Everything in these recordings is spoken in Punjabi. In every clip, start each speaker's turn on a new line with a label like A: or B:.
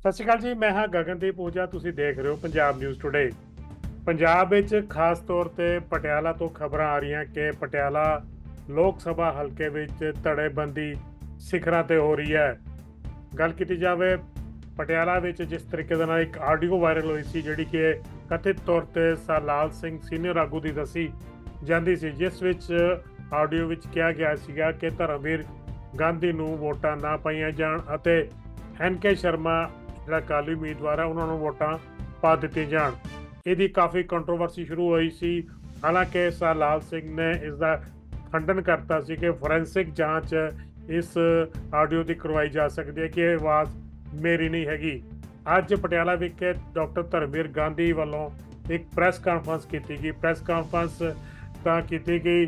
A: ਸਤਿ ਸ਼੍ਰੀ ਅਕਾਲ ਜੀ, ਮੈਂ ਹਾਂ ਗਗਨਦੀਪ ਊਜਾ ਤੁਸੀਂ ਦੇਖ ਰਹੇ ਹੋ ਪੰਜਾਬ ਨਿਊਜ਼ ਟੁਡੇ ਪੰਜਾਬ ਵਿੱਚ ਖਾਸ ਤੌਰ ਤੇ ਪਟਿਆਲਾ ਤੋਂ ਖਬਰਾਂ ਆ ਰਹੀਆਂ ਕਿ ਪਟਿਆਲਾ ਲੋਕ ਸਭਾ ਹਲਕੇ ਵਿੱਚ ਧੜੇਬੰਦੀ ਸਿਖਰਾਂ ਤੇ ਹੋ ਰਹੀ ਹੈ। ਗੱਲ ਕੀਤੀ ਜਾਵੇ, ਪਟਿਆਲਾ ਵਿੱਚ ਜਿਸ ਤਰੀਕੇ ਦੇ ਨਾਲ ਇੱਕ ਆਡੀਓ ਵਾਇਰਲ ਹੋਈ ਸੀ, ਜਿਹੜੀ ਕਿ ਕਥਿਤ ਤੌਰ ਤੇ ਸਰਲਾਲ ਸਿੰਘ ਸੀਨੀਅਰ ਆਗੂ ਦੀ ਦੱਸੀ ਜਾਂਦੀ ਸੀ, ਜਿਸ ਵਿੱਚ ਆਡੀਓ ਵਿੱਚ ਕਿਹਾ ਗਿਆ ਸੀਗਾ ਕਿ ਧਰਮਵੀਰ ਗਾਂਧੀ ਨੂੰ ਵੋਟਾਂ ਨਾ ਪਾਈਆਂ ਜਾਣ ਅਤੇ ਐਨਕੇ ਸ਼ਰਮਾ ਜਿਹੜਾ ਅਕਾਲੀ ਉਮੀਦਵਾਰ ਹੈ ਉਹਨਾਂ ਨੂੰ ਵੋਟਾਂ ਪਾ ਦਿੱਤੀਆਂ ਜਾਣ। ਇਹਦੀ ਕਾਫੀ ਕੰਟਰੋਵਰਸੀ ਸ਼ੁਰੂ ਹੋਈ ਸੀ। ਹਾਲਾਂਕਿ ਸਰਲਾਲ ਸਿੰਘ ਨੇ ਇਸ ਦਾ ਖੰਡਨ ਕਰਤਾ ਸੀ ਕਿ ਫੋਰੈਂਸਿਕ ਜਾਂਚ ਇਸ ਆਡੀਓ ਦੀ ਕਰਵਾਈ ਜਾ ਸਕਦੀ ਹੈ ਕਿ ਇਹ ਆਵਾਜ਼ ਮੇਰੀ ਨਹੀਂ ਹੈਗੀ। ਅੱਜ ਪਟਿਆਲਾ ਵਿਖੇ ਡਾਕਟਰ ਧਰਮਵੀਰ ਗਾਂਧੀ ਵੱਲੋਂ ਇੱਕ ਪ੍ਰੈਸ ਕਾਨਫਰੰਸ ਕੀਤੀ ਗਈ। ਪ੍ਰੈਸ ਕਾਨਫਰੰਸ ਤਾਂ ਕੀਤੀ ਗਈ।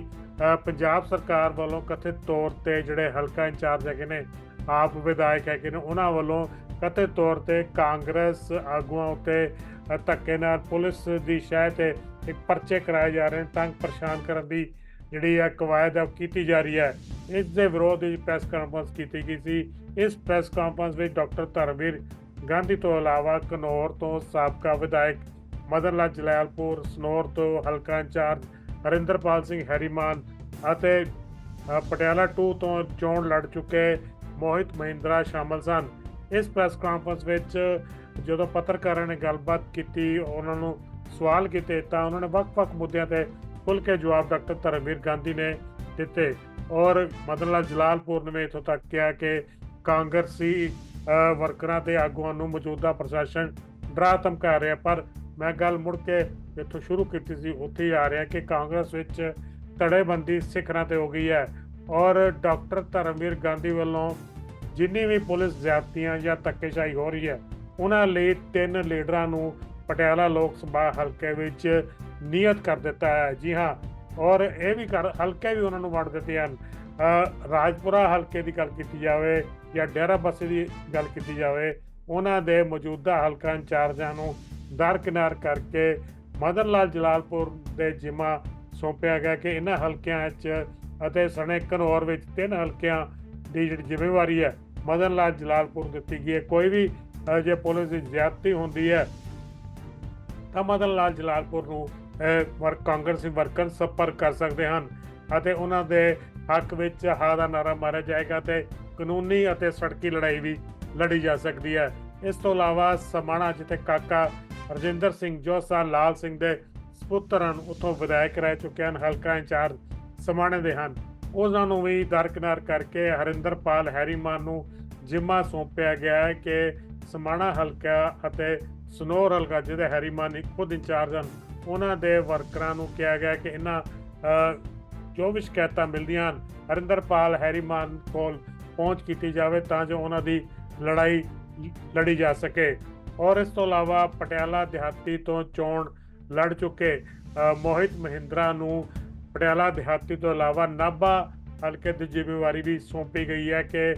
A: ਪੰਜਾਬ ਸਰਕਾਰ ਵੱਲੋਂ ਕਥਿਤ ਤੌਰ ਤੇ ਜਿਹੜੇ ਹਲਕਾ ਇੰਚਾਰਜ ਹੈਗੇ ਨੇ, ਆਪ ਵਿਧਾਇਕ ਹੈਗੇ ਨੇ, ਉਹਨਾਂ ਵੱਲੋਂ ਕਥਿਤ ਤੌਰ ਤੇ ਕਾਂਗਰਸ ਆਗੂਆਂ ਉੱਤੇ ਧੱਕੇ ਨਾਲ ਪੁਲਿਸ ਦੀ ਸ਼ਹਿ ਤੇ ਇੱਕ ਪਰਚੇ ਕਰਾਏ ਜਾ ਰਹੇ ਨੇ, ਤੰਗ ਪਰੇਸ਼ਾਨ ਕਰਨ ਦੀ ਜਿਹੜੀ ਆ ਕਵਾਇਦ ਹੈ ਉਹ ਕੀਤੀ ਜਾ ਰਹੀ ਹੈ। ਇਸ ਦੇ ਵਿਰੋਧ ਵਿੱਚ ਪ੍ਰੈਸ ਕਾਨਫਰੰਸ ਕੀਤੀ ਗਈ ਸੀ। ਇਸ ਪ੍ਰੈਸ ਕਾਨਫਰੰਸ ਵਿੱਚ ਡਾਕਟਰ ਧਰਮਵੀਰ ਗਾਂਧੀ ਤੋਂ ਇਲਾਵਾ ਕਨੌਰ ਤੋਂ ਸਾਬਕਾ ਵਿਧਾਇਕ ਮਦਨ ਲਾਲ ਜਲਾਲਪੁਰ, ਸਨੌਰ ਤੋਂ ਹਲਕਾ ਇੰਚਾਰਜ ਹਰਿੰਦਰਪਾਲ ਸਿੰਘ ਹੈਰੀਮਾਨ ਅਤੇ ਪਟਿਆਲਾ 2 ਤੋਂ ਚੋਣ ਲੜ ਚੁੱਕੇ ਮੋਹਿਤ ਮਹਿੰਦਰਾ ਸ਼ਾਮਲ ਸਨ। ਇਸ ਪ੍ਰੈਸ ਕਾਨਫਰੰਸ ਵਿੱਚ ਜਦੋਂ ਪੱਤਰਕਾਰਾਂ ਨੇ ਗੱਲਬਾਤ ਕੀਤੀ, ਉਹਨਾਂ ਨੂੰ ਸਵਾਲ ਕੀਤੇ, ਤਾਂ ਉਹਨਾਂ ਨੇ ਵੱਖ-ਵੱਖ ਮੁੱਦਿਆਂ ਤੇ ਖੁੱਲ੍ਹ ਕੇ ਜਵਾਬ ਡਾਕਟਰ ਧਰਮਵੀਰ ਗਾਂਧੀ ਨੇ ਦਿੱਤੇ। ਔਰ ਮਦਨ ਲਾਲ ਜਲਾਲਪੁਰ ਨੇ ਇੱਥੋਂ ਤੱਕ ਕਿਹਾ ਕਿ ਕਾਂਗਰਸੀ ਵਰਕਰਾਂ ਤੇ ਆਗੂਆਂ ਨੂੰ ਮੌਜੂਦਾ ਪ੍ਰਸ਼ਾਸਨ ਡਰਾ ਧਮਕਾ ਰਿਹਾ, ਪਰ ਮੈਂ ਗੱਲ ਮੁੜ ਕੇ ਇੱਥੋਂ ਸ਼ੁਰੂ ਕੀਤੀ ਸੀ, ਉੱਥੇ ਹੀ ਆ ਰਿਹਾ ਕਿ ਕਾਂਗਰਸ ਵਿੱਚ ਧੜੇਬੰਦੀ ਸਿਖਰਾਂ ਤੇ ਹੋ ਗਈ ਹੈ। ਔਰ ਡਾਕਟਰ ਧਰਮਵੀਰ ਗਾਂਧੀ ਵੱਲੋਂ ਜਿੰਨੀ ਵੀ ਪੁਲਿਸ ਜ਼ਿਆਦਤੀਆਂ ਜਾਂ ਧੱਕੇਸ਼ਾਹੀ ਹੋ ਰਹੀ ਹੈ, ਉਹਨਾਂ ਲਈ ਤਿੰਨ ਲੀਡਰਾਂ ਨੂੰ ਪਟਿਆਲਾ ਲੋਕ ਸਭਾ ਹਲਕੇ ਵਿੱਚ ਨਿਯਤ ਕਰ ਦਿੱਤਾ ਹੈ। ਜੀ ਹਾਂ, ਔਰ ਇਹ ਵੀ ਕਰ, ਹਲਕੇ ਵੀ ਉਹਨਾਂ ਨੂੰ ਵੰਡ ਦਿੱਤੇ ਹਨ। ਰਾਜਪੁਰਾ ਹਲਕੇ ਦੀ ਗੱਲ ਕੀਤੀ ਜਾਵੇ ਜਾਂ ਡੇਰਾ ਬੱਸੀ ਦੀ ਗੱਲ ਕੀਤੀ ਜਾਵੇ, ਉਹਨਾਂ ਦੇ ਮੌਜੂਦਾ ਹਲਕਾ ਇੰਚਾਰਜਾਂ ਨੂੰ ਦਰਕਿਨਾਰ ਕਰਕੇ ਮਦਨ ਲਾਲ ਜਲਾਲਪੁਰ ਦੇ ਜ਼ਿਮਾ ਸੌਂਪਿਆ ਗਿਆ ਕਿ ਇਹਨਾਂ ਹਲਕਿਆਂ 'ਚ ਅਤੇ ਸਣੇ ਘਨੌਰ ਵਿੱਚ ਤਿੰਨ ਹਲਕਿਆਂ ਦੀ ਜਿਹੜੀ ਜ਼ਿੰਮੇਵਾਰੀ ਹੈ ਮਦਨ ਲਾਲ ਜਲਾਲਪੁਰ ਨੂੰ ਦਿੱਤੀ ਗਈ ਹੈ। ਕੋਈ ਵੀ ਜੇ ਪੁਲਿਸ ਦੀ ਜ਼ਿਆਦਤੀ ਹੁੰਦੀ ਹੈ, ਤਾਂ ਮਦਨ ਲਾਲ ਜਲਾਲਪੁਰ ਨੂੰ ਵਰ, ਕਾਂਗਰਸੀ ਵਰਕਰ ਸੰਪਰਕ ਕਰ ਸਕਦੇ ਹਨ ਅਤੇ ਉਹਨਾਂ ਦੇ ਹੱਕ ਵਿੱਚ ਹਾ ਦਾ ਨਾਰਾ ਮਾਰਿਆ ਜਾਏਗਾ ਤੇ ਕਾਨੂੰਨੀ ਅਤੇ ਸੜਕੀ ਲੜਾਈ ਵੀ ਲੜੀ ਜਾ ਸਕਦੀ ਹੈ। ਇਸ ਤੋਂ ਇਲਾਵਾ ਸਮਾਣਾ ਜਿੱਥੇ ਕਾਕਾ ਰਜਿੰਦਰ ਸਿੰਘ ਜੋਸਾ ਲਾਲ ਸਿੰਘ ਦੇ ਸਪੁੱਤਰ ਹਨ, ਉੱਥੋਂ ਵਿਧਾਇਕ ਰਹਿ ਚੁੱਕੇ ਹਨ, ਹਲਕਾ ਇੰਚਾਰਜ ਸਮਾਣੇ ਦੇ ਹਨ। ਉਹਨਾਂ ਨੂੰ ਵੀ ਦਰਕਿਨਾਰ ਕਰਕੇ ਹਰਿੰਦਰਪਾਲ ਹੈਰੀਮਾਨ ਨੂੰ ਜ਼ਿੰਮਾ ਸੌਂਪਿਆ ਗਿਆ ਹੈ ਕਿ ਸਮਾਣਾ ਹਲਕਾ ਅਤੇ ਸਨੋਰ ਹਲਕਾ, ਜਿਹਦੇ ਹੈਰੀਮਾਨ ਇੱਕ ਖੁਦ ਇੰਚਾਰਜ ਹਨ, ਉਹਨਾਂ ਦੇ ਵਰਕਰਾਂ ਨੂੰ ਕਿਹਾ ਗਿਆ ਕਿ ਇਹਨਾਂ ਜੋ ਵੀ ਸ਼ਿਕਾਇਤਾਂ ਮਿਲਦੀਆਂ ਹਨ, ਹਰਿੰਦਰਪਾਲ ਹੈਰੀਮਾਨ ਕੋਲ ਪਹੁੰਚ ਕੀਤੀ ਜਾਵੇ ਤਾਂ ਜੋ ਉਹਨਾਂ ਦੀ ਲੜਾਈ ਲੜੀ ਜਾ ਸਕੇ। ਔਰ ਇਸ ਤੋਂ ਇਲਾਵਾ ਪਟਿਆਲਾ ਦਿਹਾਤੀ ਤੋਂ ਚੋਣ ਲੜ ਚੁੱਕੇ ਮੋਹਿਤ ਮਹਿੰਦਰਾ ਨੂੰ ਪਟਿਆਲਾ ਦਿਹਾਤੀ ਤੋਂ ਇਲਾਵਾ ਨਾਭਾ ਹਲਕੇ ਦੀ ਜ਼ਿੰਮੇਵਾਰੀ ਵੀ ਸੌਂਪੀ ਗਈ ਹੈ ਕਿ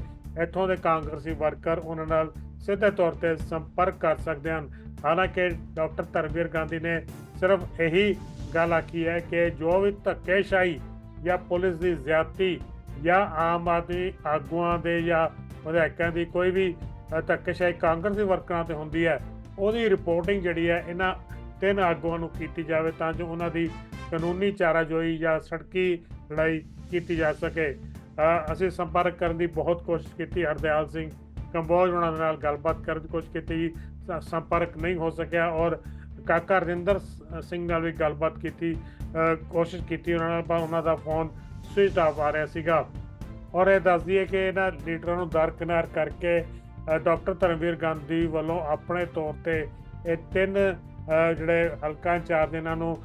A: ਇੱਥੋਂ ਦੇ ਕਾਂਗਰਸੀ ਵਰਕਰ ਉਹਨਾਂ ਨਾਲ ਸਿੱਧੇ ਤੌਰ ਤੇ ਸੰਪਰਕ ਕਰ ਸਕਦੇ ਹਨ। ਹਾਲਾਂਕਿ ਡਾਕਟਰ ਧਰਮਵੀਰ ਗਾਂਧੀ ਨੇ ਸਿਰਫ ਇਹੀ ਗੱਲ ਆਖੀ ਹੈ ਕਿ ਜੋ ਵੀ ਧੱਕੇਸ਼ਾਹੀ ਜਾਂ ਪੁਲਿਸ ਦੀ ਜ਼ਿਆਦਤੀ ਜਾਂ ਆਮ ਆਦਮੀ ਆਗੂਆਂ ਦੇ ਜਾਂ ਵਿਧਾਇਕਾਂ ਦੀ ਕੋਈ ਵੀ ਧੱਕੇਸ਼ਾਹੀ ਕਾਂਗਰਸੀ ਵਰਕਰਾਂ ਤੇ ਹੁੰਦੀ ਹੈ, ਉਹਦੀ ਰਿਪੋਰਟਿੰਗ ਜਿਹੜੀ ਹੈ ਇਹਨਾਂ ਤਿੰਨ ਆਗੂਆਂ ਨੂੰ ਕੀਤੀ ਜਾਵੇ ਤਾਂ ਜੋ ਉਹਨਾਂ ਦੀ ਕਾਨੂੰਨੀ ਚਾਰਾਜੋਈ ਜਾਂ ਸੜਕੀ ਲੜਾਈ ਕੀਤੀ ਜਾ ਸਕੇ। ਅਸੀਂ ਸੰਪਰਕ ਕਰਨ ਦੀ ਬਹੁਤ ਕੋਸ਼ਿਸ਼ ਕੀਤੀ। ਹਰਦਿਆਲ ਸਿੰਘ ਕੰਬੋਜ ਉਹਨਾਂ ਦੇ ਨਾਲ ਗੱਲਬਾਤ ਕਰਨ ਦੀ ਕੋਸ਼ਿਸ਼ ਕੀਤੀ। ਸੰਪਰਕ ਨਹੀਂ ਹੋ ਸਕਿਆ ਔਰ ਕਾਕਾ ਰਜਿੰਦਰ ਸਿੰਘ ਨਾਲ ਵੀ ਗੱਲਬਾਤ ਕੀਤੀ। ਕੋਸ਼ਿਸ਼ ਕੀਤੀ ਉਹਨਾਂ ਨਾਲ, ਪਰ ਉਹਨਾਂ ਦਾ ਫੋਨ ਸਵਿਚ ਆਫ ਆ ਰਿਹਾ ਸੀਗਾ। ਔਰ ਇਹ ਦੱਸਦੀ ਹੈ ਕਿ ਇਹਨਾਂ ਲੀਡਰਾਂ ਨੂੰ ਦਰਕਨਾਰ ਕਰਕੇ ਡਾਕਟਰ ਧਰਮਵੀਰ ਗਾਂਧੀ ਵੱਲੋਂ ਆਪਣੇ ਤੌਰ ਤੇ ਇਹ ਤਿੰਨ ਜਿਹੜੇ ਹਲਕਾ ਇੰਚਾਰਜ ਇਹਨਾਂ ਨੂੰ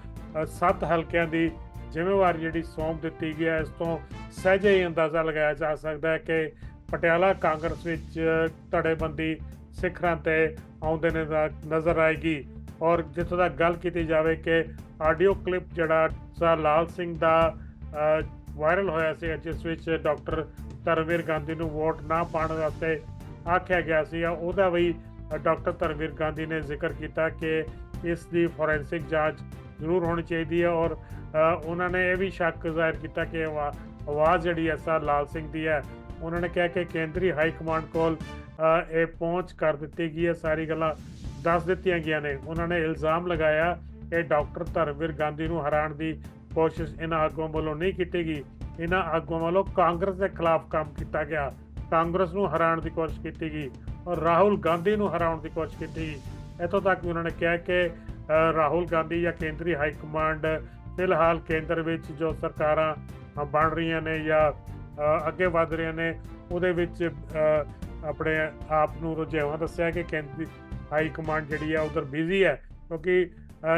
A: ਸੱਤ ਹਲਕਿਆਂ ਦੀ ਜ਼ਿੰਮੇਵਾਰੀ ਜਿਹੜੀ ਸੌਂਪ ਦਿੱਤੀ ਗਈ ਹੈ, ਇਸ ਤੋਂ ਸਹਿਜੇ ਹੀ ਅੰਦਾਜ਼ਾ ਲਗਾਇਆ ਜਾ ਸਕਦਾ ਹੈ ਕਿ ਪਟਿਆਲਾ ਕਾਂਗਰਸ ਵਿੱਚ ਧੜੇਬੰਦੀ ਸਿਖਰਾਂ ਤੇ ਆਉਂਦੇ ਨੇ ਨਜ਼ਰ ਆਏਗੀ। ਔਰ ਜਿੱਥੋਂ ਤੱਕ ਗੱਲ ਕੀਤੀ ਜਾਵੇ ਕਿ ਆਡੀਓ ਕਲਿੱਪ ਜਿਹੜਾ ਸਾ ਲਾਲ ਸਿੰਘ ਦਾ ਵਾਇਰਲ ਹੋਇਆ ਸੀ ਜਿਸ ਵਿੱਚ ਡਾਕਟਰ ਧਰਮਵੀਰ ਗਾਂਧੀ ਨੂੰ ਵੋਟ ਨਾ ਪਾਉਣ ਵਾਸਤੇ ਆਖਿਆ ਗਿਆ ਸੀ ਉਹਦਾ ਵੀ ਡਾਕਟਰ ਧਰਮਵੀਰ ਗਾਂਧੀ ਨੇ ਜ਼ਿਕਰ ਕੀਤਾ ਕਿ ਇਸ ਦੀ ਫੋਰੈਂਸਿਕ ਜਾਂਚ ਜ਼ਰੂਰ ਹੋਣੀ ਚਾਹੀਦੀ ਹੈ ਔਰ ਉਹਨਾਂ ਨੇ ਇਹ ਵੀ ਸ਼ੱਕ ਜ਼ਾਹਿਰ ਕੀਤਾ ਕਿ ਆਵਾ- ਆਵਾਜ਼ ਜਿਹੜੀ ਹੈ ਸਰ ਲਾਲ ਸਿੰਘ ਦੀ ਹੈ ਉਹਨਾਂ ਨੇ ਕਿਹਾ ਕਿ ਕੇਂਦਰੀ ਹਾਈ ਕਮਾਂਡ ਕੋਲ ਇਹ ਪਹੁੰਚ ਕਰ ਦਿੱਤੀ ਗਈ ਹੈ ਸਾਰੀ ਗੱਲਾਂ ਦੱਸ ਦਿੱਤੀਆਂ ਗਈਆਂ ਨੇ। ਉਹਨਾਂ ਨੇ ਇਲਜ਼ਾਮ ਲਗਾਇਆ ਕਿ ਡਾਕਟਰ ਧਰਮਵੀਰ ਗਾਂਧੀ ਨੂੰ ਹਰਾਉਣ ਦੀ ਕੋਸ਼ਿਸ਼ ਇਹਨਾਂ ਆਗੂਆਂ ਵੱਲੋਂ ਨਹੀਂ ਕੀਤੀ ਗਈ। ਇਹਨਾਂ ਆਗੂਆਂ ਵੱਲੋਂ ਕਾਂਗਰਸ ਦੇ ਖਿਲਾਫ ਕੰਮ ਕੀਤਾ ਗਿਆ। ਕਾਂਗਰਸ ਨੂੰ ਹਰਾਉਣ ਦੀ ਕੋਸ਼ਿਸ਼ ਕੀਤੀ ਗਈ ਔਰ ਰਾਹੁਲ ਗਾਂਧੀ ਨੂੰ ਹਰਾਉਣ ਦੀ ਕੋਸ਼ਿਸ਼ ਕੀਤੀ ਗਈ। ਇੱਥੋਂ ਤੱਕ ਵੀ ਉਹਨਾਂ ਨੇ ਕਿਹਾ ਕਿ ਰਾਹੁਲ ਗਾਂਧੀ ਜਾਂ ਕੇਂਦਰੀ ਹਾਈ ਕਮਾਂਡ, ਫਿਲਹਾਲ ਕੇਂਦਰ ਵਿੱਚ ਜੋ ਸਰਕਾਰਾਂ ਬਣ ਰਹੀਆਂ ਨੇ ਜਾਂ ਅੱਗੇ ਵਧ ਰਹੀਆਂ ਨੇ, ਉਹਦੇ ਵਿੱਚ ਆਪਣੇ ਆਪ ਨੂੰ ਰੁਝੇਵਾਂ ਦੱਸਿਆ ਕਿ ਕੇਂਦਰੀ ਹਾਈ ਕਮਾਂਡ ਜਿਹੜੀ ਆ, ਉਧਰ ਬਿਜ਼ੀ ਹੈ। ਕਿਉਂਕਿ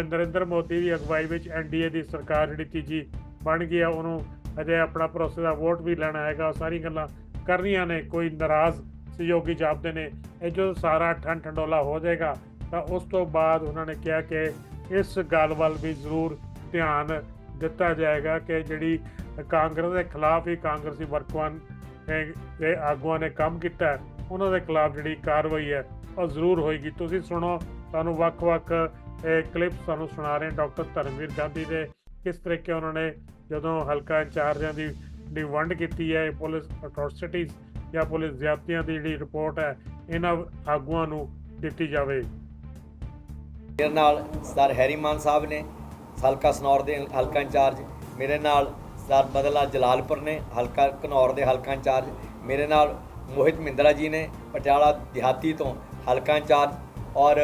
A: ਨਰਿੰਦਰ ਮੋਦੀ ਦੀ ਅਗਵਾਈ ਵਿੱਚ ਐਨਡੀਏ ਦੀ ਸਰਕਾਰ ਜਿਹੜੀ ਤੀਜੀ ਬਣ ਗਈ ਆ, ਉਹਨੂੰ ਅਜੇ ਆਪਣਾ ਭਰੋਸੇ ਦਾ ਵੋਟ ਵੀ ਲੈਣਾ ਹੈਗਾ। ਉਹ ਸਾਰੀ ਗੱਲਾਂ ਕਰਨੀਆਂ ਨੇ, ਕੋਈ ਨਾਰਾਜ਼ ਸਹਿਯੋਗੀ ਜਾਪਦੇ ਨੇ, ਇਹ ਜੋ ਸਾਰਾ ਠੰਡ ਠੰਡੋਲਾ ਹੋ ਜਾਏਗਾ ਤਾਂ ਉਸ ਤੋਂ ਬਾਅਦ ਉਹਨਾਂ ਨੇ ਕਿਹਾ ਕਿ ਇਸ ਗੱਲ ਵੱਲ ਵੀ ਜ਼ਰੂਰ ਧਿਆਨ ਦਿੱਤਾ ਜਾਏਗਾ ਕਿ ਜਿਹੜੀ ਕਾਂਗਰਸ ਦੇ ਖਿਲਾਫ ਹੀ ਕਾਂਗਰਸੀ ਵਰਕਰਾਂ ਨੇ, ਦੇ ਆਗੂਆਂ ਨੇ ਕੰਮ ਕੀਤਾ, ਉਹਨਾਂ ਦੇ ਖਿਲਾਫ ਜਿਹੜੀ ਕਾਰਵਾਈ ਹੈ, ਉਹ ਜ਼ਰੂਰ ਹੋਏਗੀ। ਤੁਸੀਂ ਸੁਣੋ, ਤੁਹਾਨੂੰ ਵੱਖ-ਵੱਖ ਕਲਿੱਪ ਤੁਹਾਨੂੰ ਸੁਣਾ ਰਹੇ ਡਾਕਟਰ ਧਰਮਵੀਰ ਗਾਂਧੀ ਦੇ, ਕਿਸ ਤਰੀਕੇ ਉਹਨਾਂ ਨੇ ਜਦੋਂ ਹਲਕਾ ਇੰਚਾਰਜਾਂ ਦੀ ਦੀ ਵੰਡ ਕੀਤੀ ਹੈ ਪੁਲਿਸ ਅਟਰੋਸਿਟੀਜ਼ ਜਾਂ ਪੁਲਿਸ ਜ਼ਿਆਦਤੀਆਂ ਦੀ ਜਿਹੜੀ ਰਿਪੋਰਟ ਹੈ, ਇਹਨਾਂ ਆਗੂਆਂ ਨੂੰ ਦਿੱਤੀ ਜਾਵੇ।
B: ਮੇਰੇ ਨਾਲ ਸਰ ਹੈਰੀਮਾਨ ਸਾਹਿਬ ਨੇ, ਹਲਕਾ ਸਨੌਰ ਦੇ ਹਲਕਾ ਇੰਚਾਰਜ, ਮੇਰੇ ਨਾਲ ਸਰ ਬਦਲਾ ਜਲਾਲਪੁਰ ਨੇ, ਹਲਕਾ ਘਨੌਰ ਦੇ ਹਲਕਾ ਇੰਚਾਰਜ, ਮੇਰੇ ਨਾਲ ਮੋਹਿਤ ਮਿੰਦਰਾ ਜੀ ਨੇ, ਪਟਿਆਲਾ ਦਿਹਾਤੀ ਤੋਂ ਹਲਕਾ ਇੰਚਾਰਜ, ਔਰ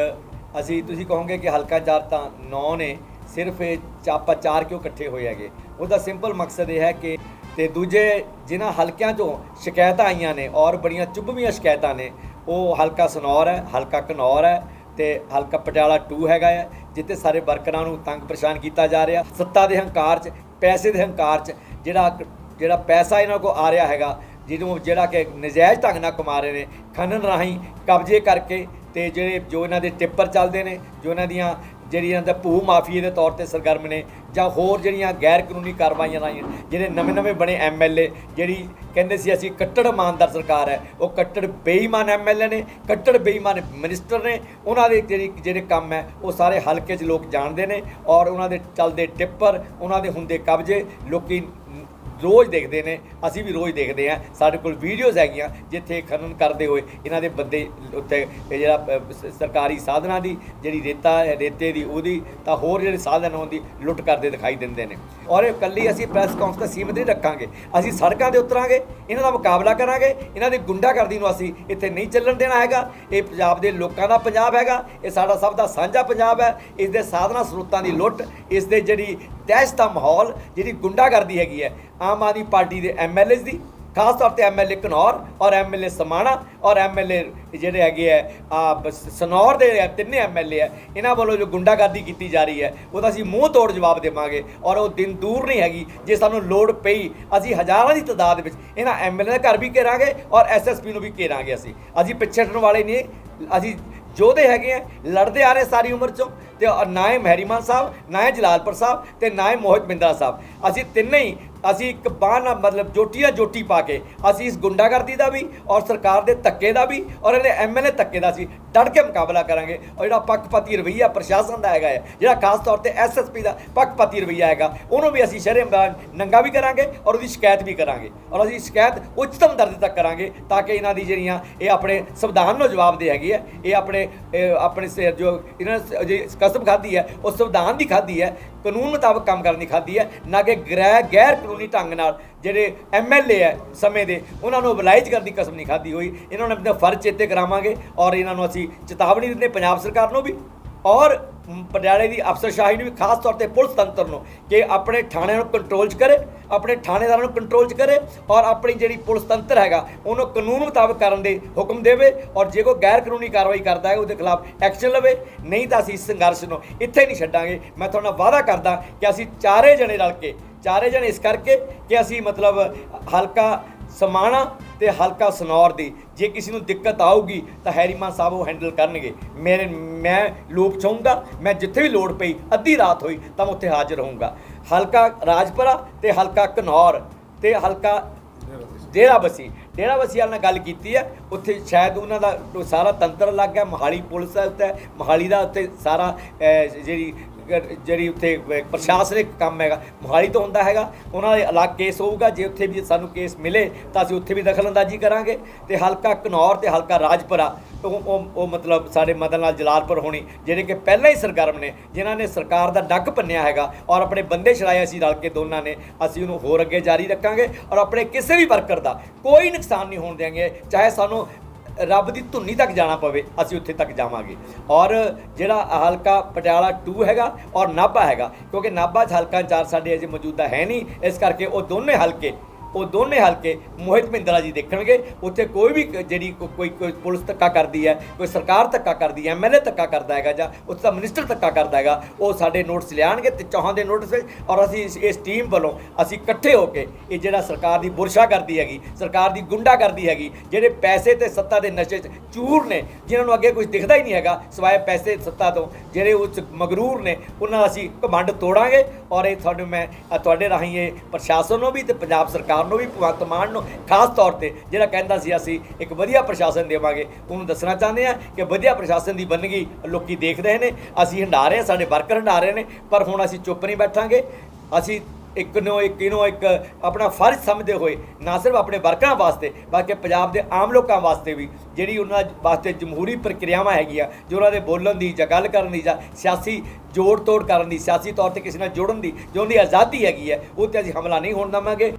B: ਅਸੀਂ ਤੁਸੀਂ ਕਹੋਗੇ ਕਿ ਹਲਕਾ ਇੰਚਾਰਜ ਤਾਂ 9 ਨੇ, ਸਿਰਫ ਇਹ ਚਾਪਾ ਚਾਰ ਕਿਉਂ ਇਕੱਠੇ ਹੋਏ ਹੈਗੇ? ਉਹਦਾ ਸਿੰਪਲ ਮਕਸਦ ਇਹ ਹੈ ਕਿ ਤੇ ਦੂਜੇ ਜਿਨ੍ਹਾਂ ਹਲਕਿਆਂ ਤੋਂ ਸ਼ਿਕਾਇਤਾਂ ਆਈਆਂ ਨੇ ਔਰ ਬੜੀਆਂ ਚੁੱਭਵੀਆਂ ਸ਼ਿਕਾਇਤਾਂ ਨੇ, ਉਹ ਹਲਕਾ ਸਨੌਰ ਹੈ, ਹਲਕਾ ਘਨੌਰ ਹੈ ਤੇ ਹਲਕਾ ਪਟਿਆਲਾ 2 ਹੈਗਾ ਹੈ ਜਿੱਥੇ ਸਾਰੇ ਵਰਕਰਾਂ ਨੂੰ ਤੰਗ ਪਰੇਸ਼ਾਨ ਕੀਤਾ ਜਾ ਰਿਹਾ। ਸੱਤਾ ਦੇ ਹੰਕਾਰ 'ਚ, ਪੈਸੇ ਦੇ ਹੰਕਾਰ 'ਚ ਜਿਹੜਾ ਜਿਹੜਾ ਪੈਸਾ ਇਹਨਾਂ ਕੋ ਆ ਰਿਹਾ ਹੈਗਾ, ਜਿਹਨੂੰ ਜਿਹੜਾ ਕਿ ਨਜਾਇਜ਼ ਢੰਗ ਨਾਲ ਕਮਾ ਰਹੇ ਨੇ, ਖਨਨ ਰਾਹੀਂ ਕਬਜ਼ੇ ਕਰਕੇ ਤੇ ਜਿਹੜੇ ਜੋ ਇਹਨਾਂ ਦੇ ਟਿੱਪਰ ਚੱਲਦੇ ਨੇ, ਜੋ ਇਹਨਾਂ ਦੀਆਂ ਜਿਹੜੀਆਂ ਦਾ ਭੂ ਮਾਫੀਏ ਦੇ ਤੌਰ ਤੇ ਸਰਗਰਮ ਨੇ, ਜਾਂ ਹੋਰ ਜਿਹੜੀਆਂ ਗੈਰ ਕਾਨੂੰਨੀ ਕਾਰਵਾਈਆਂ ਰਾਹੀਂ ਜਿਹੜੇ ਨਵੇਂ-ਨਵੇਂ ਬਣੇ ਐਮਐਲਏ ਜਿਹੜੀ ਕਹਿੰਦੇ ਸੀ ਅਸੀਂ ਕੱਟੜ ਇਮਾਨਦਾਰ ਸਰਕਾਰ ਹੈ, ਉਹ ਕੱਟੜ ਬੇਈਮਾਨ ਐਮਐਲਏ ਨੇ, ਕੱਟੜ ਬੇਈਮਾਨ ਮਿਨਿਸਟਰ ਨੇ, ਉਹਨਾਂ ਦੇ ਜਿਹੜੀ ਜਿਹੜੇ ਕੰਮ ਹੈ, ਉਹ ਸਾਰੇ ਹਲਕੇ 'ਚ ਲੋਕ ਜਾਣਦੇ ਨੇ ਔਰ ਉਹਨਾਂ ਦੇ ਚੱਲਦੇ ਟਿੱਪਰ, ਉਹਨਾਂ ਦੇ ਹੁੰਦੇ ਕਬਜ਼ੇ, ਲੋਕੀ ਰੋਜ਼ ਦੇਖਦੇ ਨੇ, ਅਸੀਂ ਵੀ ਰੋਜ਼ ਦੇਖਦੇ ਆ ਸਾਡੇ ਕੋਲ ਵੀਡੀਓਜ਼ ਹੈਗੀਆਂ ਜਿੱਥੇ ਖਨਨ ਕਰਦੇ ਹੋਏ ਇਹਨਾਂ ਦੇ ਬੰਦੇ ਉੱਤੇ ਜਿਹੜਾ ਸਰਕਾਰੀ ਸਾਧਨਾਂ ਦੀ ਜਿਹੜੀ ਰੇਤਾ ਰੇਤੇ ਦੀ, ਉਹਦੀ ਤਾਂ ਹੋਰ ਜਿਹੜੇ ਸਾਧਨ ਹੁੰਦੀ ਲੁੱਟ ਕਰਦੇ ਦਿਖਾਈ ਦਿੰਦੇ ਨੇ। ਔਰ ਇਹ ਕੱਲੀ ਅਸੀਂ ਪ੍ਰੈਸ ਕਾਨਫਰੰਸ ਸੀਮਿਤ ਨਹੀਂ ਰੱਖਾਂਗੇ। ਅਸੀਂ ਸੜਕਾਂ ਤੇ ਉਤਰਾਂਗੇ, ਇਹਨਾਂ ਦਾ ਮੁਕਾਬਲਾ ਕਰਾਂਗੇ, ਇਹਨਾਂ ਦੀ ਗੁੰਡਾਗਰਦੀ ਨੂੰ ਅਸੀਂ ਇੱਥੇ ਨਹੀਂ ਚੱਲਣ ਦੇਣਾ ਹੈਗਾ। ਇਹ ਪੰਜਾਬ ਦੇ ਲੋਕਾਂ ਦਾ ਪੰਜਾਬ ਹੈਗਾ, ਇਹ ਸਾਡਾ ਸਭ ਦਾ ਸਾਂਝਾ ਪੰਜਾਬ ਹੈ। ਇਸ ਦੇ ਸਾਧਨਾ ਸਰੋਤਾਂ ਦੀ ਲੁੱਟ, ਇਸ ਦੇ ਜਿਹੜੀ ਦਹਿਸ਼ਤ ਦਾ ਮਾਹੌਲ, ਜਿਹੜੀ ਗੁੰਡਾਗਰਦੀ ਹੈਗੀ ਹੈ ਆਮ ਆਦਮੀ ਪਾਰਟੀ ਦੇ ਐਮਐਲਏਜ਼ ਦੀ, ਖਾਸ ਤੌਰ ਤੇ ਐਮਐਲਏ ਘਨੌਰ ਔਰ ਐਮਐਲਏ ਸਮਾਣਾ ਔਰ ਐਮਐਲਏ ਜਿਹੜੇ ਹੈਗੇ ਆ ਆ ਸਨੌਰ ਦੇ ਇਹ ਤਿੰਨੇ ਐਮਐਲਏ ਆ। ਇਹਨਾਂ ਵੱਲੋਂ ਜੋ ਗੁੰਡਾਗਰਦੀ ਕੀਤੀ ਜਾ ਰਹੀ ਹੈ, ਉਹਦਾ ਅਸੀਂ ਮੂੰਹ ਤੋੜ ਜਵਾਬ ਦੇਵਾਂਗੇ ਔਰ ਉਹ ਦਿਨ ਦੂਰ ਨਹੀਂ ਹੈਗੀ, ਜੇ ਸਾਨੂੰ ਲੋੜ ਪਈ, ਅਸੀਂ ਹਜ਼ਾਰਾਂ ਦੀ ਤਾਦਾਦ ਵਿੱਚ ਇਹਨਾਂ ਐਮਐਲਏ ਦੇ ਘਰ ਵੀ ਘੇਰਾਂਗੇ ਔਰ ਐਸਐਸਪੀ ਨੂੰ ਵੀ ਘੇਰਾਂਗੇ ਅਸੀਂ। ਅਸੀਂ ਪਿੱਛੇ ਹਟਣ ਵਾਲੇ ਨਹੀਂ, ਅਸੀਂ ਯੋਧੇ ਹੈਗੇ ਆ, ਲੜਦੇ ਆ ਰਹੇ ਸਾਰੀ ਉਮਰ ਚੋਂ ਤੇ ਔਰ ਨਾ ਹੀ ਮਹਿਰੀਮਾਨ ਸਾਹਿਬ, ਨਾ ਹੀ ਜਲਾਲਪੁਰ ਸਾਹਿਬ ਤੇ ਨਾ ਹੀ ਮੋਹਿਤ ਬਿੰਦਰਾ ਸਾਹਿਬ। ਅਸੀਂ ਤਿੰਨੇ ਹੀ ਅਸੀਂ ਇੱਕ ਬਾਂਹ ਨਾਲ ਮਤਲਬ ਜੋਟੀ ਨਾਲ ਜੋਟੀ ਪਾ ਕੇ। ਅਸੀਂ ਇਸ ਗੁੰਡਾਗਰਦੀ ਦਾ ਵੀ ਔਰ ਸਰਕਾਰ ਦੇ ਧੱਕੇ ਦਾ ਵੀ ਔਰ ਇਹਦੇ ਐਮਐਲਏ ਧੱਕੇ ਦਾ ਅਸੀਂ ਡਟ ਕੇ ਮੁਕਾਬਲਾ ਕਰਾਂਗੇ। ਔਰ ਜਿਹੜਾ ਪੱਖਪਾਤੀ ਰਵਈਆ ਪ੍ਰਸ਼ਾਸਨ ਦਾ ਹੈਗਾ ਹੈ, ਜਿਹੜਾ ਖਾਸ ਤੌਰ ਤੇ ਐਸਐਸਪੀ ਦਾ ਪੱਖਪਾਤੀ ਰਵਈਆ ਹੈਗਾ, ਉਹਨੂੰ ਵੀ ਅਸੀਂ ਸ਼ਰਮਦਾਨ ਨੰਗਾ ਵੀ ਕਰਾਂਗੇ ਔਰ ਉਹਦੀ ਸ਼ਿਕਾਇਤ ਵੀ ਕਰਾਂਗੇ। ਔਰ ਅਸੀਂ ਸ਼ਿਕਾਇਤ ਉੱਚਤਮ ਦਰਜੇ ਤੱਕ ਕਰਾਂਗੇ ਤਾਂ ਕਿ ਇਹਨਾਂ ਦੀ ਜਿਹੜੀਆਂ ਇਹ ਆਪਣੇ ਸੰਵਿਧਾਨ ਨੂੰ ਜਵਾਬ ਦੇ ਹੈਗੀ ਹੈ, ਇਹ ਆਪਣੇ ਆਪਣੇ ਸਿਰ ਜੋ ਇਹਨਾਂ ਨੇ ਕਸਮ ਖਾਧੀ ਹੈ, ਉਹ ਸੰਵਿਧਾਨ ਦੀ ਖਾਧੀ ਹੈ ਕਾਨੂੰਨ ਮੁਤਾਬਕ ਕੰਮ ਕਰਨ ਦੀ ਖਾਧੀ ਹੈ, ਨਾ ਕਿ ਗੈਰ ਗੈਰ ਕਾਨੂੰਨੀ ਢੰਗ ਨਾਲ ਜਿਹੜੇ ਐਮਐਲਏ ਹੈ ਸਮੇਂ ਦੇ, ਉਹਨਾਂ ਨੂੰ ਅਬਲਾਈਜ਼ ਕਰਨ ਦੀ ਕਸਮ ਨਹੀਂ ਖਾਧੀ ਹੋਈ। ਇਹਨਾਂ ਨੂੰ ਆਪਣੇ ਫਰਜ਼ ਚੇਤੇ ਕਰਾਵਾਂਗੇ ਔਰ ਇਹਨਾਂ ਨੂੰ ਅਸੀਂ ਚੇਤਾਵਨੀ ਦਿੰਦੇ ਪੰਜਾਬ ਸਰਕਾਰ ਨੂੰ ਵੀ ਔਰ ਪਟਿਆਲੇ ਦੀ ਅਫਸਰਸ਼ਾਹੀ ਨੂੰ ਵੀ ਖਾਸ ਤੌਰ ਤੇ ਪੁਲਿਸ ਤੰਤਰ ਨੂੰ ਕਿ ਆਪਣੇ ਥਾਣਿਆਂ ਨੂੰ ਕੰਟਰੋਲ 'ਚ ਕਰੇ, ਆਪਣੇ ਥਾਣੇਦਾਰਾਂ ਨੂੰ ਕੰਟਰੋਲ 'ਚ ਕਰੇ ਔਰ ਆਪਣੀ ਜਿਹੜੀ ਪੁਲਿਸ ਤੰਤਰ ਹੈਗਾ, ਉਹਨੂੰ ਕਾਨੂੰਨ ਮੁਤਾਬਕ ਕਰਨ ਦੇ ਹੁਕਮ ਦੇਵੇ ਔਰ ਜੇ ਕੋਈ ਗੈਰ ਕਾਨੂੰਨੀ ਕਾਰਵਾਈ ਕਰਦਾ ਹੈ, ਉਹਦੇ ਖਿਲਾਫ ਐਕਸ਼ਨ ਲਵੇ, ਨਹੀਂ ਤਾਂ ਅਸੀਂ ਇਸ ਸੰਘਰਸ਼ ਨੂੰ ਇੱਥੇ ਨਹੀਂ ਛੱਡਾਂਗੇ। ਮੈਂ ਤੁਹਾਨੂੰ ਵਾਅਦਾ ਕਰਦਾ ਕਿ ਅਸੀਂ ਚਾਰੇ ਜਣੇ ਰਲ ਕੇ, ਚਾਰੇ ਜਣੇ ਇਸ ਕਰਕੇ ਕਿ ਅਸੀਂ ਮਤਲਬ ਹਲਕਾ ਸਮਾਣਾ ਤੇ ਹਲਕਾ ਸਨੌਰ ਦੀ। ਜੇ ਕਿਸੇ ਨੂੰ ਦਿੱਕਤ ਆਊਗੀ ਤਾਂ ਹੈਰੀਮਾਨ ਸਾਹਿਬ ਉਹ ਹੈਂਡਲ ਕਰਨਗੇ। ਮੇਰੇ, ਮੈਂ ਲੋਕ ਚਾਹੂੰਗਾ ਮੈਂ ਜਿੱਥੇ ਵੀ ਲੋੜ ਪਈ, ਅੱਧੀ ਰਾਤ ਹੋਈ ਤਾਂ ਮੈਂ ਉੱਥੇ ਹਾਜ਼ਰ ਹੋਊਂਗਾ। ਹਲਕਾ ਰਾਜਪੁਰਾ ਤੇ ਹਲਕਾ ਘਨੌਰ ਤੇ ਹਲਕਾ ਡੇਰਾ ਬਸੀ ਵਾਲਿਆਂ ਨਾਲ ਗੱਲ ਕੀਤੀ ਹੈ। ਉੱਥੇ ਸ਼ਾਇਦ ਉਹਨਾਂ ਦਾ ਸਾਰਾ ਤੰਤਰ ਲੱਗ ਗਿਆ। ਮੋਹਾਲੀ ਪੁਲਿਸ ਹੈ ਉੱਤੇ ਮੋਹਾਲੀ ਦਾ ਉੱਤੇ ਸਾਰਾ ਜਿਹੜੀ ਜਿਹੜੀ ਉੱਥੇ ਪ੍ਰਸ਼ਾਸਨਿਕ ਕੰਮ ਹੈਗਾ, ਮੋਹਾਲੀ ਤੋਂ ਹੁੰਦਾ ਹੈਗਾ, ਉਹਨਾਂ ਦੇ ਅਲੱਗ ਕੇਸ ਹੋਊਗਾ, ਜੇ ਉੱਥੇ ਵੀ ਸਾਨੂੰ ਕੇਸ ਮਿਲੇ, ਤਾਂ ਅਸੀਂ ਉੱਥੇ ਵੀ ਦਖਲਅੰਦਾਜ਼ੀ ਕਰਾਂਗੇ ਤੇ ਹਲਕਾ ਘਨੌਰ ਤੇ ਹਲਕਾ ਰਾਜਪੁਰਾ, ਉਹ ਉਹ ਉਹ ਮਤਲਬ ਸਾਡੇ ਮਦਨ ਨਾਲ ਜਲਾਲਪੁਰ ਹੋਣੀ, ਜਿਹੜੇ ਕਿ ਪਹਿਲਾਂ ਹੀ ਸਰਗਰਮ ਨੇ, ਜਿਨ੍ਹਾਂ ਨੇ ਸਰਕਾਰ ਦਾ ਡੱਕ ਭੰਨਿਆ ਹੈਗਾ, ਔਰ ਆਪਣੇ ਬੰਦੇ ਛੜਾਏ ਅਸੀਂ ਰਲ ਕੇ ਦੋਨਾਂ ਨੇ, ਅਸੀਂ ਉਹਨੂੰ ਹੋਰ ਅੱਗੇ ਜਾਰੀ ਰੱਖਾਂਗੇ, ਔਰ ਆਪਣੇ ਕਿਸੇ ਵੀ ਵਰਕਰ ਦਾ ਕੋਈ ਨੁਕਸਾਨ ਨਹੀਂ ਹੋਣ ਦੇਵਾਂਗੇ ਚਾਹੇ ਸਾਨੂੰ ਰੱਬ ਦੀ ਧੁੰਨੀ ਤੱਕ ਜਾਣਾ ਪਵੇ, ਅਸੀਂ ਉੱਥੇ ਤੱਕ ਜਾਵਾਂਗੇ। ਔਰ ਜਿਹੜਾ ਹਲਕਾ ਪਟਿਆਲਾ 2 ਹੈਗਾ, ਔਰ ਨਾਭਾ ਹੈਗਾ, ਕਿਉਂਕਿ ਨਾਭਾ 'ਚ ਹਲਕਾ ਚਾਰ ਸਾਡੇ ਅਜੇ ਮੌਜੂਦਾ ਹੈ ਨਹੀਂ, ਇਸ ਕਰਕੇ ਉਹ ਦੋਨੇ ਹਲਕੇ ਉਹ ਦੋਨੇ ਹਲਕੇ ਮੋਹਿਤ ਮਹਿੰਦਰਾ ਜੀ ਦੇਖਣਗੇ। ਉੱਥੇ ਕੋਈ ਵੀ ਜਿਹੜੀ ਕੋਈ ਕੋਈ ਪੁਲਿਸ ਧੱਕਾ ਕਰਦੀ ਹੈ, ਕੋਈ ਸਰਕਾਰ ਧੱਕਾ ਕਰਦੀ ਹੈ ਐਮਐਲਏ ਧੱਕਾ ਕਰਦਾ ਹੈਗਾ ਜਾਂ ਉੱਥੇ ਦਾ ਮਿਨਿਸਟਰ ਧੱਕਾ ਕਰਦਾ ਹੈਗਾ, ਉਹ ਸਾਡੇ ਨੋਟਿਸ ਲਿਆਣਗੇ ਤੇ ਚਾਹਾਂ ਦੇ ਨੋਟਿਸ ਵਿੱਚ ਔਰ ਅਸੀਂ ਇਸ- ਇਸ ਟੀਮ ਵੱਲੋਂ ਅਸੀਂ ਇਕੱਠੇ ਹੋ ਕੇ ਇਹ ਜਿਹੜਾ ਸਰਕਾਰ ਦੀ ਬੁਰਸ਼ਾ ਕਰਦੀ ਹੈਗੀ, ਸਰਕਾਰ ਦੀ ਗੁੰਡਾ ਕਰਦੀ ਹੈਗੀ, ਜਿਹੜੇ ਪੈਸੇ ਤੇ ਸੱਤਾ ਦੇ ਨਸ਼ੇ 'ਚ ਚੂਰ ਨੇ, ਜਿਨ੍ਹਾਂ ਨੂੰ ਅੱਗੇ ਕੁਝ ਦਿਖਦਾ ਹੀ ਨਹੀਂ ਹੈਗਾ, ਸਿਵਾਏ ਪੈਸੇ ਸੱਤਾ ਤੋਂ, ਜਿਹੜੇ ਉਹ 'ਚ ਮਗਰੂਰ ਨੇ, ਉਹਨਾਂ ਦਾ ਅਸੀਂ ਘਮੰਡ ਤੋੜਾਂਗੇ ਔਰ ਇਹ ਤੁਹਾਨੂੰ ਮੈਂ ਤੁਹਾਡੇ ਰਾਹੀਂ ਇਹ ਪ੍ਰਸ਼ਾਸਨ ਨੂੰ ਵੀ ਤੇ ਪੰਜਾਬ ਸਰਕਾਰ ਨੂੰ ਵੀ ਭਗਵੰਤ ਮਾਨ ਨੂੰ, ਖਾਸ ਤੌਰ ਤੇ ਜਿਹੜਾ ਕਹਿੰਦਾ ਸੀ ਅਸੀਂ ਇੱਕ ਵਧੀਆ ਪ੍ਰਸ਼ਾਸਨ ਦੇਵਾਂਗੇ, ਉਹਨੂੰ ਦੱਸਣਾ ਚਾਹੁੰਦੇ ਆ ਕਿ ਵਧੀਆ ਪ੍ਰਸ਼ਾਸਨ ਦੀ ਬੰਦਗੀ ਲੋਕੀ ਦੇਖ ਰਹੇ ਨੇ, ਅਸੀਂ ਹੰਡਾ ਰਹੇ ਹਾਂ, ਸਾਡੇ ਵਰਕਰ ਹੰਡਾ ਰਹੇ ਨੇ, ਪਰ ਹੁਣ ਅਸੀਂ ਚੁੱਪ ਨਹੀਂ ਬੈਠਾਂਗੇ, ਅਸੀਂ ਇੱਕ ਨੂੰ ਇੱਕ ਨੂੰ ਇੱਕ ਆਪਣਾ ਫਰਜ਼ ਸਮਝਦੇ ਹੋਏ, ਨਾ ਸਿਰਫ ਆਪਣੇ ਵਰਕਰਾਂ ਵਾਸਤੇ, ਬਲਕਿ ਪੰਜਾਬ ਦੇ ਆਮ ਲੋਕਾਂ ਵਾਸਤੇ ਵੀ, ਜਿਹੜੀ ਉਹਨਾਂ ਵਾਸਤੇ ਜਮਹੂਰੀ ਪ੍ਰਕਿਰਿਆਵਾਂ ਹੈਗੀਆਂ, ਜੋ ਉਹਨਾਂ ਦੇ ਬੋਲਣ ਦੀ ਜਾਂ ਗੱਲ ਕਰਨ ਦੀ ਜਾਂ ਸਿਆਸੀ ਜੋੜ ਤੋੜ ਕਰਨ ਦੀ, ਸਿਆਸੀ ਤੌਰ ਤੇ ਕਿਸੇ ਨਾਲ ਜੋੜਨ ਦੀ, ਜੋ ਉਹਦੀ ਆਜ਼ਾਦੀ ਹੈਗੀ ਹੈ, ਉਹ ਤੇ ਅਸੀਂ ਹਮਲਾ ਨਹੀਂ ਹੋਣ ਦੇਵਾਂਗੇ।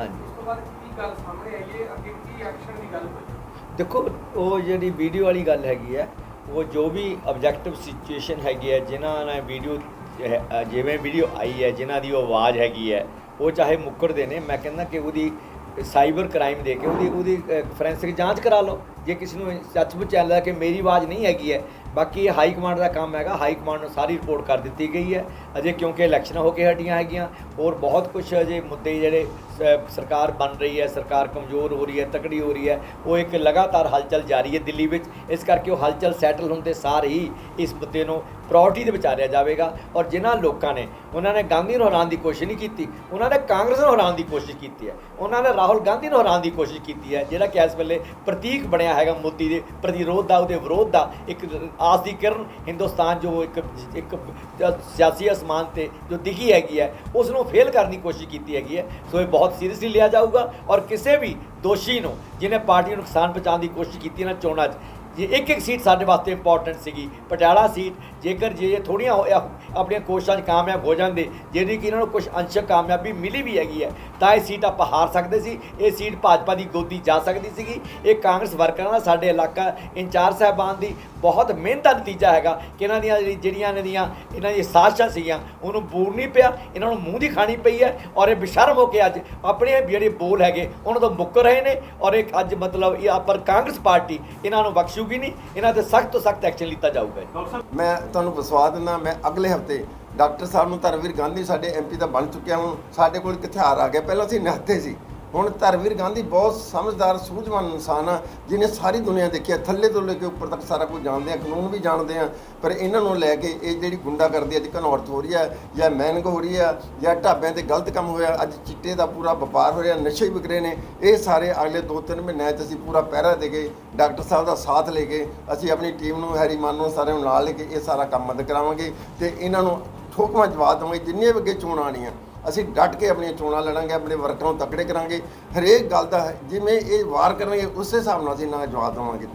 B: ਹਾਂਜੀ।
C: ਉਸ ਤੋਂ ਬਾਅਦ ਕੀ ਗੱਲ ਸਾਹਮਣੇ ਆਈ ਹੈ? ਅੱਗੇ ਕੀ ਐਕਸ਼ਨ ਦੀ ਗੱਲ ਹੋਈ?
B: ਦੇਖੋ ਉਹ ਜਿਹੜੀ ਵੀਡੀਓ ਵਾਲੀ ਗੱਲ ਹੈਗੀ ਹੈ ਉਹ ਜੋ ਵੀ ਆਬਜੈਕਟਿਵ ਸਿਚੁਏਸ਼ਨ ਹੈਗੀ ਹੈ ਜਿਨ੍ਹਾਂ ਨੇ ਵੀਡੀਓ ਜਿਵੇਂ ਵੀਡੀਓ ਆਈ ਹੈ ਜਿਨ੍ਹਾਂ ਦੀ ਉਹ ਆਵਾਜ਼ ਹੈਗੀ ਹੈ ਉਹ ਚਾਹੇ ਮੁੱਕਰਦੇ ਨੇ ਮੈਂ ਕਹਿੰਦਾ ਕਿ ਉਹਦੀ ਸਾਈਬਰ ਕ੍ਰਾਈਮ ਦੇ ਕੇ ਉਹਦੀ ਉਹਦੀ ਫੋਰੈਂਸਿਕ ਜਾਂਚ ਕਰਾ ਲਓ। ਜੇ ਕਿਸੇ ਨੂੰ ਸੱਚਮੁੱਚ ਚੱਲਦਾ ਕਿ ਮੇਰੀ ਆਵਾਜ਼ ਨਹੀਂ ਹੈਗੀ ਹੈ ਬਾਕੀ ਹਾਈ ਕਮਾਂਡ ਦਾ ਕੰਮ ਹੈਗਾ। ਹਾਈ ਕਮਾਂਡ ਨੂੰ ਸਾਰੀ ਰਿਪੋਰਟ ਕਰ ਦਿੱਤੀ ਗਈ ਹੈ। ਅਜੇ ਕਿਉਂਕਿ ਇਲੈਕਸ਼ਨਾਂ ਹੋ ਕੇ ਹਟੀਆਂ ਹੈਗੀਆਂ, ਹੋਰ ਬਹੁਤ ਕੁਝ ਅਜੇ ਮੁੱਦੇ ਜਿਹੜੇ ਸਰਕਾਰ ਬਣ ਰਹੀ ਹੈ, ਸਰਕਾਰ ਕਮਜ਼ੋਰ ਹੋ ਰਹੀ ਹੈ, ਤਕੜੀ ਹੋ ਰਹੀ ਹੈ, ਉਹ ਇੱਕ ਲਗਾਤਾਰ ਹਲਚਲ ਜਾਰੀ ਹੈ ਦਿੱਲੀ ਵਿੱਚ। ਇਸ ਕਰਕੇ ਉਹ ਹਲਚਲ ਸੈਟਲ ਹੁੰਦੇ ਸਾਰ ਹੀ ਇਸ ਮੁੱਦੇ ਨੂੰ ਪ੍ਰਾਇੋਰਟੀ ਦੇ ਵਿਚਾਰਿਆ ਜਾਵੇਗਾ। ਔਰ ਜਿਨ੍ਹਾਂ ਲੋਕਾਂ ਨੇ, ਉਹਨਾਂ ਨੇ ਗਾਂਧੀ ਨੂੰ ਹਰਾਉਣ ਦੀ ਕੋਸ਼ਿਸ਼ ਨਹੀਂ ਕੀਤੀ, ਉਹਨਾਂ ਨੇ ਕਾਂਗਰਸ ਨੂੰ ਹਰਾਉਣ ਦੀ ਕੋਸ਼ਿਸ਼ ਕੀਤੀ ਹੈ। ਉਹਨਾਂ ਨੇ ਰਾਹੁਲ ਗਾਂਧੀ ਨੂੰ ਹਰਾਉਣ ਦੀ ਕੋਸ਼ਿਸ਼ ਕੀਤੀ ਹੈ, ਜਿਹੜਾ ਕਿ ਇਸ ਵੇਲੇ ਪ੍ਰਤੀਕ ਬਣਿਆ ਹੈਗਾ ਮੋਦੀ ਦੇ, ਪ੍ਰਤੀਰੋਧ ਦਾ, ਉਹਦੇ ਵਿਰੋਧ ਦਾ ਇੱਕ ਆਸ ਦੀ ਕਿਰਨ ਹਿੰਦੁਸਤਾਨ ਜੋ ਇੱਕ ਇੱਕ ਸਿਆਸੀ ਅਸਮਾਨ ਤੇ ਜੋ ਦਿਖੀ ਹੈਗੀ ਹੈ ਉਸ ਨੂੰ ਫੇਲ ਕਰਨ ਦੀ ਕੋਸ਼ਿਸ਼ ਕੀਤੀ ਹੈਗੀ ਹੈ। ਸੋ ਇਹ ਬਹੁਤ ਸੀਰੀਅਸਲੀ ਲਿਆ ਜਾਊਗਾ ਔਰ ਕਿਸੇ ਵੀ ਦੋਸ਼ੀ ਨੂੰ ਜਿਹਨੇ ਪਾਰਟੀ ਨੂੰ ਨੁਕਸਾਨ ਪਹੁੰਚਾਉਣ ਦੀ ਕੋਸ਼ਿਸ਼ ਕੀਤੀ ਨਾ ਚੋਣਾਂ 'ਚ, ਜੇ ਇੱਕ ਇੱਕ ਸੀਟ ਸਾਡੇ ਵਾਸਤੇ ਇੰਪੋਰਟੈਂਟ ਸੀਗੀ, ਪਟਿਆਲਾ ਸੀਟ, ਜੇਕਰ ਜੇ ਇਹ ਥੋੜੀਆਂ ਆਪਣੀਆਂ ਕੋਸ਼ਿਸ਼ਾਂ 'ਚ ਕਾਮਯਾਬ ਹੋ ਜਾਂਦੇ ਜਿਹਦੀ ਕਿ ਇਹਨਾਂ ਨੂੰ ਕੁਝ ਅੰਸ਼ਕ ਕਾਮਯਾਬੀ ਮਿਲੀ ਵੀ ਹੈਗੀ ਹੈ ਤਾਂ ਇਹ ਸੀਟ ਆਪਾਂ ਹਾਰ ਸਕਦੇ ਸੀ। ਇਹ ਸੀਟ ਭਾਜਪਾ ਦੀ ਗੋਦੀ ਜਾ ਸਕਦੀ ਸੀਗੀ। ਇਹ ਕਾਂਗਰਸ ਵਰਕਰਾਂ ਦਾ ਸਾਡੇ ਇਲਾਕਾ ਇੰਚਾਰਜ ਸਾਹਿਬਾਨ ਦੀ ਬਹੁਤ ਮਿਹਨਤ ਦਾ ਨਤੀਜਾ ਹੈਗਾ ਕਿ ਇਹਨਾਂ ਦੀਆਂ ਜਿਹੜੀਆਂ ਇਹਨਾਂ ਦੀਆਂ ਇਹਨਾਂ ਦੀ ਸਾਜ਼ਿਸ਼ਾਂ ਸੀਗੀਆਂ, ਉਹਨੂੰ ਬੂਰ ਨਹੀਂ ਪਿਆ। ਇਹਨਾਂ ਨੂੰ ਮੂੰਹ ਦੀ ਖਾਣੀ ਪਈ ਹੈ ਔਰ ਇਹ ਬੇਸ਼ਰਮ ਹੋ ਕੇ ਅੱਜ ਆਪਣੇ ਜਿਹੜੇ ਬੋਲ ਹੈਗੇ, ਉਹਨਾਂ ਤੋਂ ਮੁੱਕਰ ਰਹੇ ਨੇ ਔਰ ਇਹ ਅੱਜ ਮਤਲਬ ਇਹ ਪਰ ਕਾਂਗਰਸ ਪਾਰਟੀ ਇਹਨਾਂ ਨੂੰ ਬਖਸ਼ੂਗੀ ਨਹੀਂ। ਇਹਨਾਂ ਤੇ ਸਖਤ ਤੋਂ ਸਖਤ ਐਕਸ਼ਨ ਲਿੱਤਾ ਜਾਊਗਾ
D: ਮੈਂ ਤੁਹਾਨੂੰ ਵਿਸ਼ਵਾਸ ਦਿੰਦਾ, ਮੈਂ ਅਗਲੇ ਹਫ਼ਤੇ ਡਾਕਟਰ ਸਾਹਿਬ ਨੂੰ ਧਰਮਵੀਰ ਗਾਂਧੀ ਸਾਡੇ ਐਮਪੀ ਦਾ ਬਣ ਚੁੱਕਿਆ ਹੁਣ, ਸਾਡੇ ਕੋਲ ਇੱਕ ਹਥਿਆਰ ਆ ਗਿਆ ਪਹਿਲਾਂ ਅਸੀਂ ਨਿਹੱਥੇ ਸੀ। ਹੁਣ ਧਰਮਵੀਰ ਗਾਂਧੀ ਬਹੁਤ ਸਮਝਦਾਰ, ਸੂਝਵਾਨ ਇਨਸਾਨ ਆ, ਜਿਹਨੇ ਸਾਰੀ ਦੁਨੀਆ ਦੇਖੀ ਆ, ਥੱਲੇ ਤੋਂ ਲੈ ਕੇ ਉੱਪਰ ਤੱਕ ਸਾਰਾ ਕੁਝ ਜਾਣਦੇ ਆ, ਕਾਨੂੰਨ ਵੀ ਜਾਣਦੇ ਆ, ਪਰ ਇਹਨਾਂ ਨੂੰ ਲੈ ਕੇ ਇਹ ਜਿਹੜੀ ਗੁੰਡਾਗਰਦੀ ਅੱਜ ਘਨੌਰਤ ਹੋ ਰਹੀ ਆ, ਜਾਂ ਮੈਨਗ ਹੋ ਰਹੀ ਆ, ਜਾਂ ਢਾਬਿਆਂ ਤੇ ਗਲਤ ਕੰਮ ਹੋਇਆ, ਅੱਜ ਚਿੱਟੇ ਦਾ ਪੂਰਾ ਵਪਾਰ ਹੋ ਰਿਹਾ, ਨਸ਼ੇ ਵਿਕ ਰਹੇ ਨੇ, ਇਹ ਸਾਰੇ ਅਗਲੇ 2-3 ਮਹੀਨਿਆਂ 'ਚ ਅਸੀਂ ਪੂਰਾ ਪਹਿਰਾ ਦੇ ਕੇ ਡਾਕਟਰ ਸਾਹਿਬ ਦਾ ਸਾਥ ਲੈ ਕੇ ਅਸੀਂ ਆਪਣੀ ਟੀਮ ਨੂੰ, ਹੈਰੀ ਮਾਨ ਨੂੰ ਸਾਰਿਆਂ ਨੂੰ ਨਾਲ ਲੈ ਕੇ ਇਹ ਸਾਰਾ ਕੰਮ ਬੰਦ ਕਰਾਵਾਂਗੇ ਤੇ ਇਹਨਾਂ ਨੂੰ ਠੋਕਵਾਂ ਜਵਾਬ ਦੇਵਾਂਗੇ, ਜਿੰਨੀਆਂ ਵੀ ਅੱਗੇ ਚੋਣਾਂ ਆਣੀਆਂ ਅਸੀਂ ਡਟ ਕੇ ਆਪਣੀਆਂ ਚੋਣਾਂ ਲੜਾਂਗੇ, ਆਪਣੇ ਵਰਕਰਾਂ ਨੂੰ ਤਕੜੇ ਕਰਾਂਗੇ। ਹਰੇਕ ਗੱਲ ਦਾ ਜਿਵੇਂ ਇਹ ਵਾਰ ਕਰਨਗੇ, ਉਸੇ ਹਿਸਾਬ ਨਾਲ ਅਸੀਂ ਇਹਨਾਂ ਦਾ ਜਵਾਬ ਦੇਵਾਂਗੇ।